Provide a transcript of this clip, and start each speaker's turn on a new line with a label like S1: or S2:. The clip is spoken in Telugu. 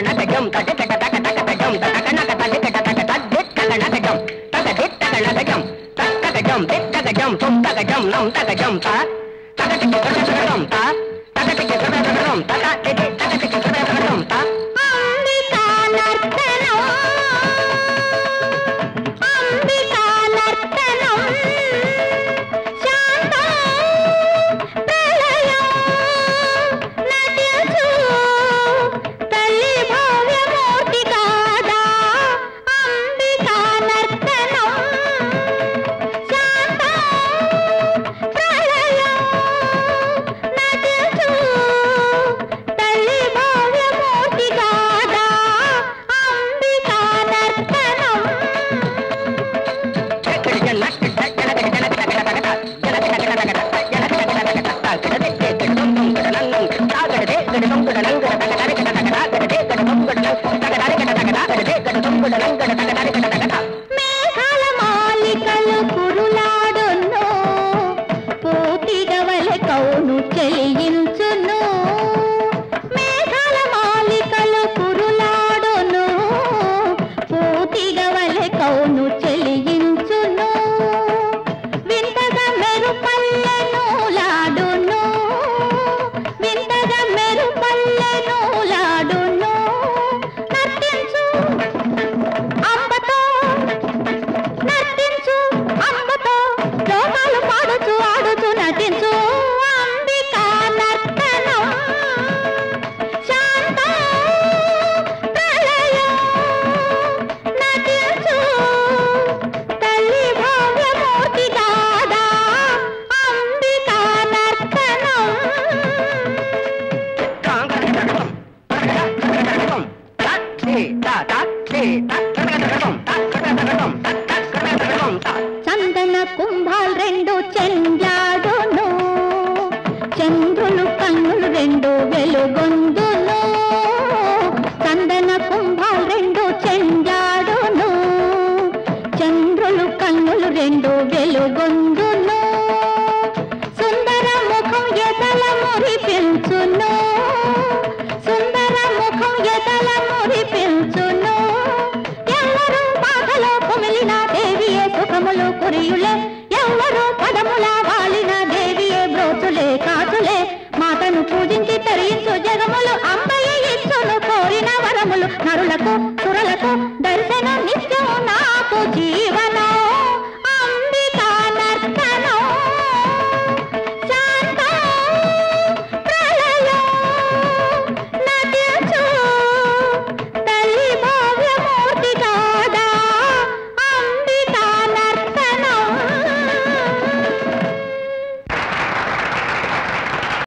S1: தகநகடம் தடகட தகதகதகம் தகநக தலகட தகதக் தகநகடம் தகதித் தகநகடம் தகதகடம் தித்தகடம் தொந்தகடம் நம் தகஜம் தா தகதகதகடம் தா தகதகதகடம் தங்கட தங்கட தங்கட
S2: చందన కుంభాలు రెండు చెండాడును చంద్రులు కన్నులు రెండు వెలుగొందును. చందన కుంభాలు రెండు చెండాడును చంద్రులు కన్నులు రెండు వెలుగొందు కొరియులే ఎవరు పదములా